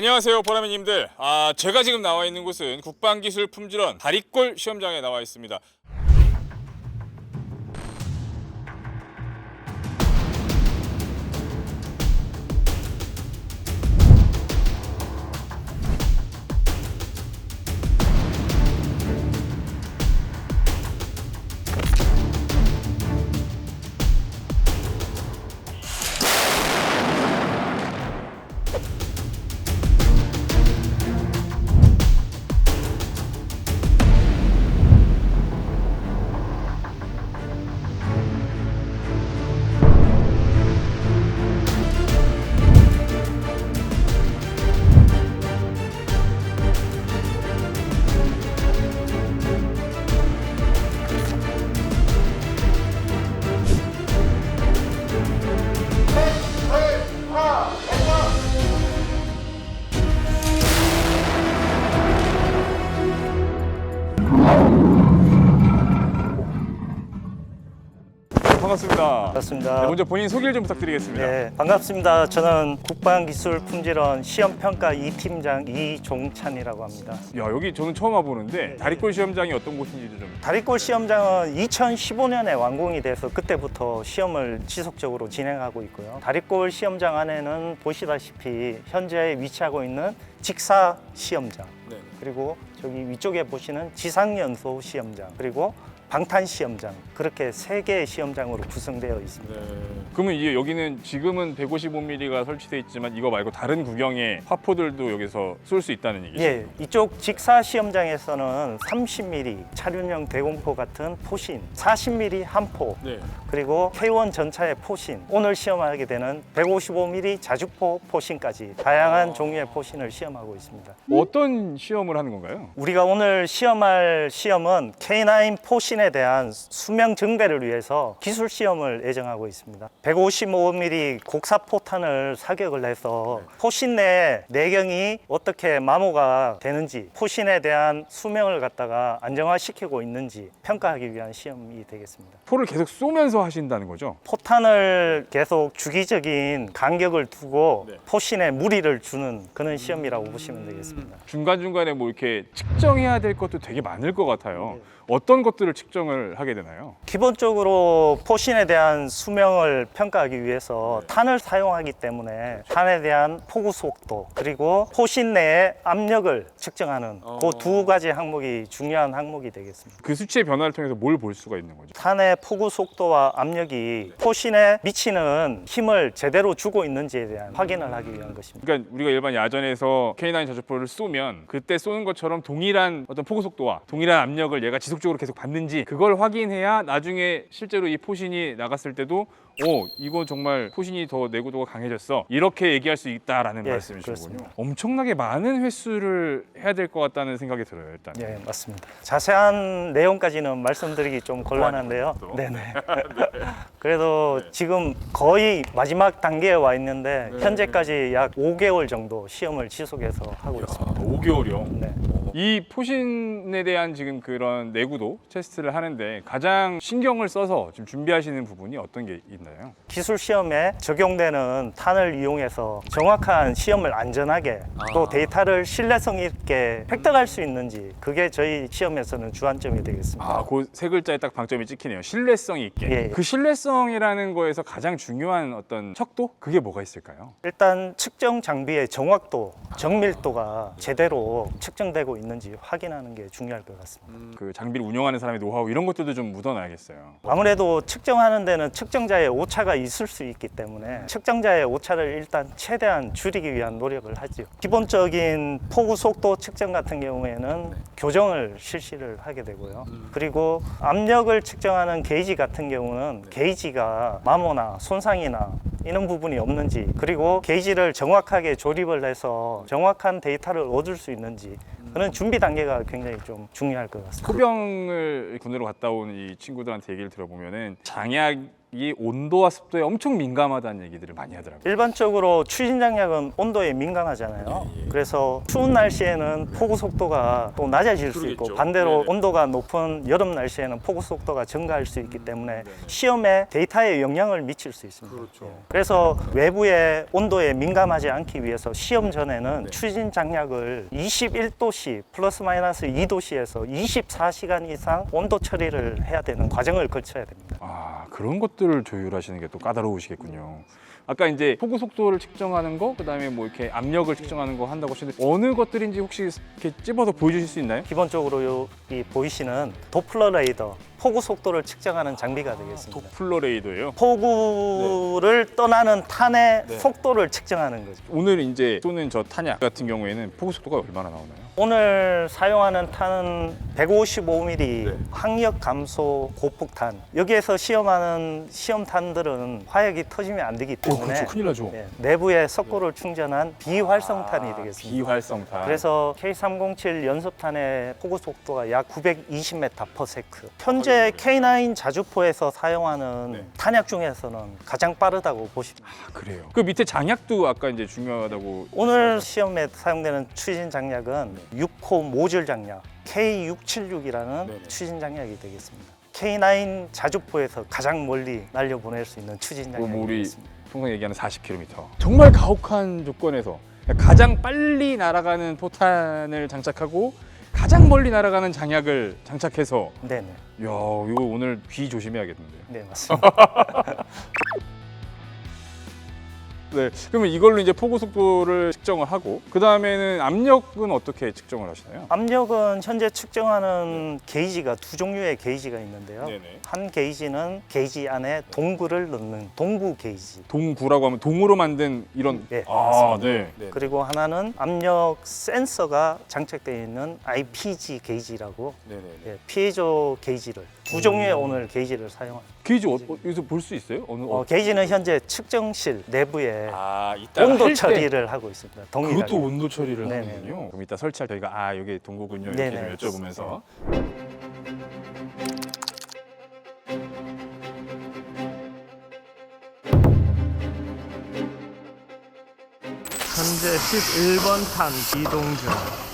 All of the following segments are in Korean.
안녕하세요 보라매님들. 아 제가 지금 나와 있는 곳은 국방기술품질원 다리골 시험장에 나와 있습니다 반갑습니다 반갑습니다. 네, 먼저 본인 소개를 좀 부탁드리겠습니다 네, 반갑습니다. 저는 국방기술품질원 시험평가 2팀장 이종찬이라고 합니다. 야 여기 저는 처음 와보는데 네. 다리골 시험장이 어떤 곳인지도 좀 다리골 시험장은 2015년에 완공이 돼서 그때부터 시험을 지속적으로 진행하고 있고요. 다리골 시험장 안에는 보시다시피 현재 위치하고 있는 직사 시험장 네. 그리고 저기 위쪽에 보시는 지상연소 시험장 그리고 방탄 시험장 그렇게 세 개의 시험장으로 구성되어 있습니다. 네. 그러면 이게 여기는 지금은 155mm가 설치돼 있지만 이거 말고 다른 구경의 화포들도 여기서 쏠 수 있다는 얘기죠? 예, 이쪽 직사 시험장에서는 30mm 차륜형 대공포 같은 포신, 40mm 한포, 네. 그리고 K1 전차의 포신, 오늘 시험하게 되는 155mm 자주포 포신까지 다양한 종류의 포신을 시험하고 있습니다. 어떤 시험을 하는 건가요? 우리가 오늘 시험할 시험은 K9 포신 에 대한 수명 증대를 위해서 기술 시험을 예정하고 있습니다. 155mm 곡사 포탄을 사격을 해서 포신 내 내경이 어떻게 마모가 되는지, 포신에 대한 수명을 갖다가 안정화시키고 있는지 평가하기 위한 시험이 되겠습니다. 포를 계속 쏘면서 하신다는 거죠? 포탄을 계속 주기적인 간격을 두고 네. 포신에 무리를 주는 그런 시험이라고 보시면 되겠습니다. 중간중간에 뭐 이렇게 측정해야 될 것도 되게 많을 것 같아요. 네. 어떤 것들을 측정을 하게 되나요? 기본적으로 포신에 대한 수명을 평가하기 위해서 탄을 사용하기 때문에 탄에 대한 포구 속도 그리고 포신 내의 압력을 측정하는 어. 그두 가지 항목이 중요한 항목이 되겠습니다. 그 수치의 변화를 통해서 뭘 볼 수가 있는 거죠? 탄의 포구 속도와 압력이 포신에 미치는 힘을 제대로 주고 있는지에 대한 확인을 하기 위한 것입니다. 그러니까 우리가 일반 야전에서 K9 자주포를 쏘면 그때 쏘는 것처럼 동일한 어떤 포구 속도와 동일한 압력을 얘가 지속 적으로 계속 받는지 그걸 확인해야 나중에 실제로 이 포신이 나갔을 때도 오 이거 정말 포신이 더 내구도가 강해졌어 이렇게 얘기할 수 있다라는 예, 말씀이시군요. 그렇습니다. 엄청나게 많은 횟수를 해야 될 것 같다는 생각이 들어요 일단. 예, 맞습니다. 자세한 내용까지는 말씀드리기 좀 곤란한데요. 또. 네네. 그래도 지금 거의 마지막 단계에 와 있는데 네. 현재까지 약 5개월 정도 시험을 지속해서 하고 있습니다. 5개월이요. 네. 이 포신에 대한 지금 그런 내구도 테스트를 하는데 가장 신경을 써서 지금 준비하시는 부분이 어떤 게 있나요? 기술 시험에 적용되는 탄을 이용해서 정확한 시험을 안전하게 또 데이터를 신뢰성 있게 획득할 수 있는지 그게 저희 시험에서는 주안점이 되겠습니다. 아, 그 세 글자에 딱 방점이 찍히네요. 신뢰성 있게. 예, 예. 그 신뢰성이라는 거에서 가장 중요한 어떤 척도? 그게 뭐가 있을까요? 일단 측정 장비의 정확도, 정밀도가 제대로 측정되고 있는지 확인하는 게 중요할 것 같습니다. 그 장비를 운영하는 사람의 노하우 이런 것들도 좀 묻어놔야겠어요. 아무래도 측정하는 데는 측정자의 오차가 있을 수 있기 때문에 측정자의 오차를 일단 최대한 줄이기 위한 노력을 하죠. 기본적인 포구 속도 측정 같은 경우에는 교정을 실시를 하게 되고요. 그리고 압력을 측정하는 게이지 같은 경우는 게이지가 마모나 손상이나 이런 부분이 없는지 그리고 게이지를 정확하게 조립을 해서 정확한 데이터를 얻을 수 있는지 그런 준비 단계가 굉장히 좀 중요할 것 같습니다. 소병을 군으로 갔다 온 이 친구들한테 얘기를 들어보면은 장약 이 온도와 습도에 엄청 민감하다는 얘기들을 많이 하더라고요. 일반적으로 추진 장약은 온도에 민감하잖아요. 예, 예. 그래서 추운 날씨에는 포구 속도가 또 낮아질 수 있고 그러겠죠. 반대로 네네. 온도가 높은 여름 날씨에는 포구 속도가 증가할 수 있기 때문에 네. 시험에 데이터에 영향을 미칠 수 있습니다. 그렇죠. 예. 그래서 외부의 온도에 민감하지 않기 위해서 시험 전에는 네. 추진 장약을 21도씨 플러스 마이너스 2도씨에서 24시간 이상 온도 처리를 해야 되는 과정을 거쳐야 됩니다. 아 그런 것 들을 조율하시는 게 또 까다로우시겠군요. 아까 이제 포구 속도를 측정하는 거, 그다음에 뭐 이렇게 압력을 측정하는 거 한다고 하시는데 어느 것들인지 혹시 이렇게 찝어서 보여주실 수 있나요? 기본적으로 요, 이 보이시는 도플러 레이더 포구 속도를 측정하는 장비가 되겠습니다. 도플러 레이더예요. 포구를 떠나는 탄의 네. 속도를 측정하는 거죠. 오늘 이제 쏘는 저 탄약 같은 경우에는 포구 속도가 얼마나 나오나요? 오늘 사용하는 탄은 155mm 네. 항력 감소 고폭탄. 여기에서 시험하는 시험탄들은 화약이 터지면 안 되기 때문에 그렇죠. 큰일 나죠. 네, 내부에 석고를 충전한 비활성탄이 되겠습니다. 비활성탄. 그래서 K307 연습탄의 포구 속도가 약 920m/s. 현재 K9 자주포에서 사용하는 네. 탄약 중에서는 가장 빠르다고 보시면 됩니다. 아, 그래요. 그 밑에 장약도 아까 이제 중요하다고. 오늘 시험에 사용되는 추진 장약은 6호 모듈 장약 K676이라는 네네. 추진 장약이 되겠습니다. K9 자주포에서 가장 멀리 날려보낼 수 있는 추진 뭐 장약이 우리 되겠습니다. 통상 얘기하는 40km. 정말 가혹한 조건에서 가장 빨리 날아가는 포탄을 장착하고 가장 멀리 날아가는 장약을 장착해서 네네. 야 이거 오늘 귀 조심해야겠는데요. 네 맞습니다. 네. 그러면 이걸로 이제 포구 속도를 측정을 하고 그 다음에는 압력은 어떻게 측정을 하시나요? 압력은 현재 측정하는 게이지가 두 종류의 게이지가 있는데요. 네네. 한 게이지는 게이지 안에 동구를 넣는 동구 게이지. 동구라고 하면 동으로 만든 이런. 네, 아, 맞습니다. 네. 네. 그리고 하나는 압력 센서가 장착되어 있는 IPG 게이지라고 네네. 예, 피해조 게이지를 두 종류의 오늘 게이지를 사용합니다. 게이지 어, 어, 여기서 볼 수 있어요? 어느 어, 게이지는 현재 측정실 내부에 아, 이따 온도 처리를 하고 있습니다. 동일하게. 그것도 온도 처리를 네네. 하는군요. 그럼 이따 설치할 저희가 아 여기 동구군요 이렇게 네네. 좀 여쭤보면서 현재 11번 탄 이동 중.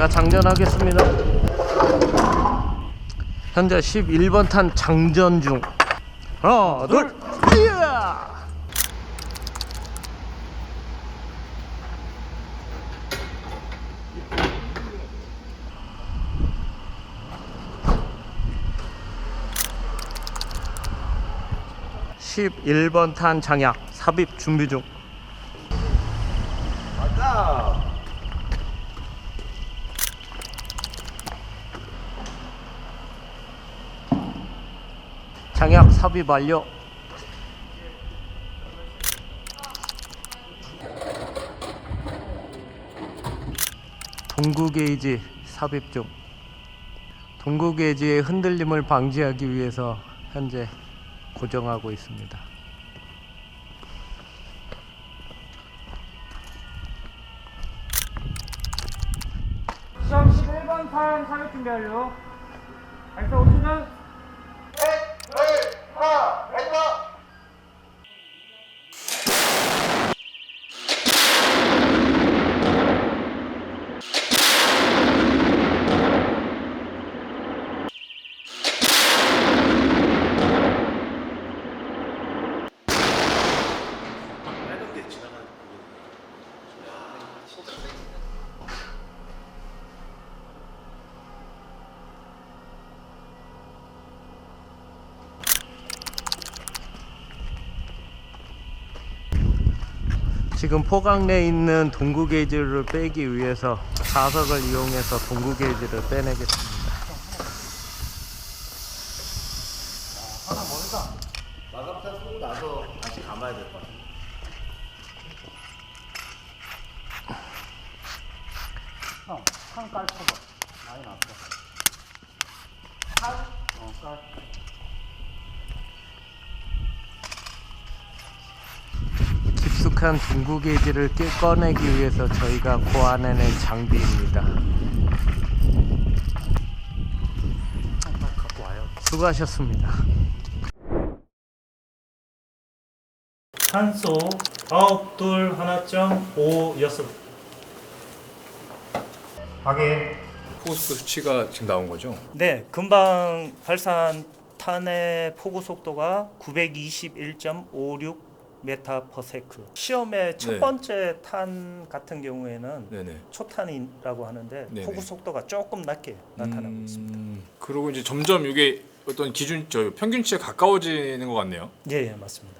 제가 장전하겠습니다. 현재 11번 탄 장전 중. 하나, 둘, 이야! (11번) 탄 장약 삽입 준비 중 장약 삽입 완료. 동구 게이지 삽입 중. 동구 게이지의 흔들림을 방지하기 위해서 현재 고정하고 있습니다. 시험 11번 탄 삽입 준비 완료. 발사 5초전. 啊 지금 포강 내에 있는 동구 게이지를 빼기 위해서 자석을 이용해서 동구 게이지를 빼내겠습니다. 마감탄 쓰고 나서 다시 감아야 될 것 같아요. 한깔 쳐봐. 많이 났어. 깔? 어, 깔. 깊숙한 둥구 게이지를 깨- 꺼내기 위해서 저희가 고안해낸 장비입니다. 갖고 와요. 수고하셨습니다. 산소 아홉 둘 하나 점오 여섯. 확인. 포스트 수치가 지금 나온 거죠? 네, 금방 발사한 탄의 포구 속도가 921.56 메타 퍼세크. 시험의 첫 네. 번째 탄 같은 경우에는 네네. 초탄이라고 하는데 네네. 포구 속도가 조금 낮게 나타나고 있습니다. 음, 그리고 이제 점점 이게 어떤 기준 저 평균치에 가까워지는 것 같네요. 예, 예, 맞습니다.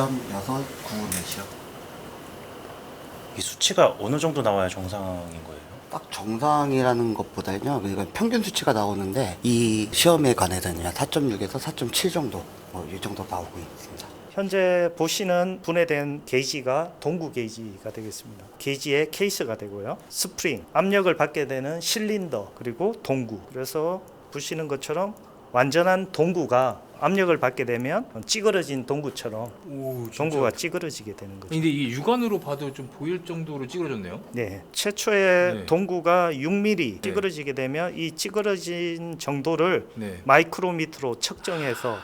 사 4.694이요. 이 수치가 어느 정도 나와야 정상인 거예요? 딱 정상이라는 것보다는요, 이건 평균 수치가 나오는데 이 시험에 관해서는 4.6에서 4.7 정도, 뭐 이 정도 나오고 있습니다. 현재 보시는 분해된 게이지가 동구 게이지가 되겠습니다. 게이지의 케이스가 되고요. 스프링, 압력을 받게 되는 실린더, 그리고 동구. 그래서 보시는 것처럼 완전한 동구가 압력을 받게 되면 찌그러진 동구처럼 오, 동구가 찌그러지게 되는 거죠. 근데 이게 육안으로 봐도 좀 보일 정도로 찌그러졌네요. 네, 최초의 네. 동구가 6mm 네. 찌그러지게 되면 이 찌그러진 정도를 네. 마이크로미터로 측정해서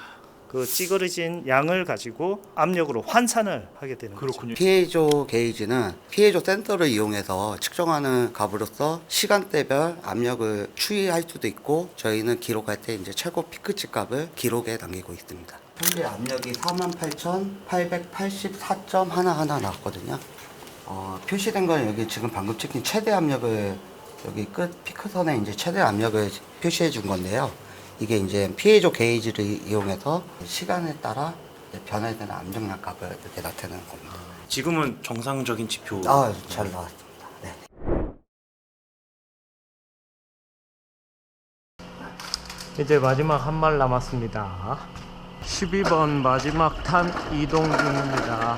그 찌그러진 양을 가지고 압력으로 환산을 하게 되는 거죠. 그렇군요. 피해조 게이지는 피해조 센서를 이용해서 측정하는 값으로서 시간대별 압력을 추이할 수도 있고 저희는 기록할 때 이제 최고 피크치 값을 기록에 남기고 있습니다. 현재 압력이 48,884점 하나하나 나왔거든요. 어, 표시된 건 여기 지금 방금 찍힌 최대 압력을 여기 끝 피크선에 이제 최대 압력을 표시해 준 건데요. 이게 이제 피해조 게이지를 이용해서 시간에 따라 변화되는 압력량 값을 이렇게 나타내는 겁니다. 지금은 정상적인 지표. 아, 잘 나왔습니다. 네. 이제 마지막 한 말 남았습니다. 12번 마지막 탄 이동 중입니다.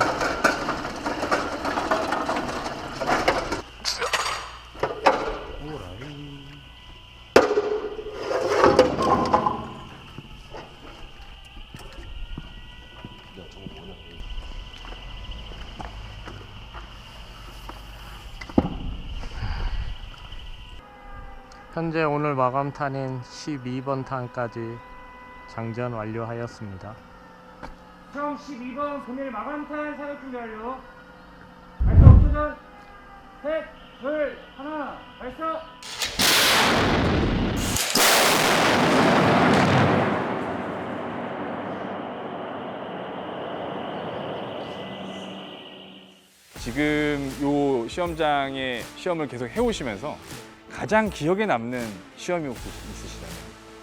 현재 오늘 마감 탄인 12번 탄까지 장전 완료하였습니다. 형 12번 금일 마감탄 사격 준비 완료. 발사 5초 전. 셋, 둘, 하나, 발사. 지금 요 시험장에 시험을 계속 해오시면서 가장 기억에 남는 시험이 혹시 있으시나요?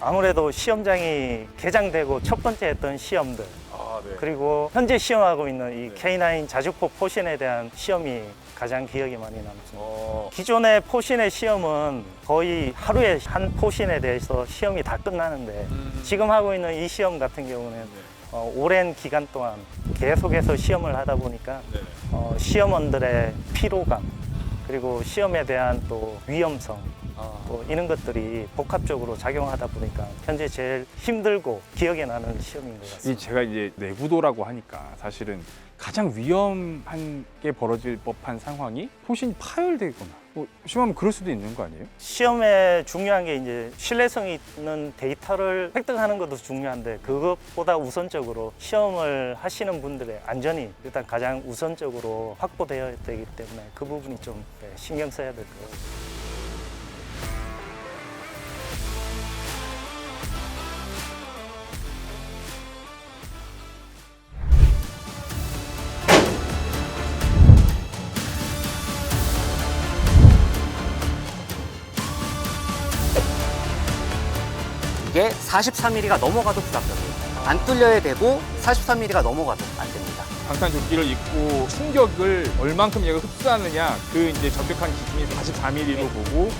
아무래도 시험장이 개장되고 첫 번째 했던 시험들 아, 네. 그리고 현재 시험하고 있는 이 K9 자주포 포신에 대한 시험이 가장 기억에 많이 남습니다. 어, 기존의 포신의 시험은 거의 하루에 한 포신에 대해서 시험이 다 끝나는데 음. 지금 하고 있는 이 시험 같은 경우는 어, 오랜 기간 동안 계속해서 시험을 하다 보니까 네. 어, 시험원들의 피로감 그리고 시험에 대한 또 위험성 아. 또 이런 것들이 복합적으로 작용하다 보니까 현재 제일 힘들고 기억에 나는 시험인 것 같습니다. 이 제가 이제 내구도라고 하니까 사실은 가장 위험한 게 벌어질 법한 상황이 포신이 파열되거나 뭐 심하면 그럴 수도 있는 거 아니에요? 시험에 중요한 게 이제 신뢰성 있는 데이터를 획득하는 것도 중요한데 그것보다 우선적으로 시험을 하시는 분들의 안전이 일단 가장 우선적으로 확보되어야 되기 때문에 그 부분이 좀 네, 신경 써야 될 것 같아요. 43mm가 넘어가도 부담적이에요. 안 뚫려야 되고 43mm가 넘어가도 안 됩니다. 방탄조끼를 입고 충격을 얼만큼 얘가 흡수하느냐 그 이제 적격한 기준이 43mm로 보고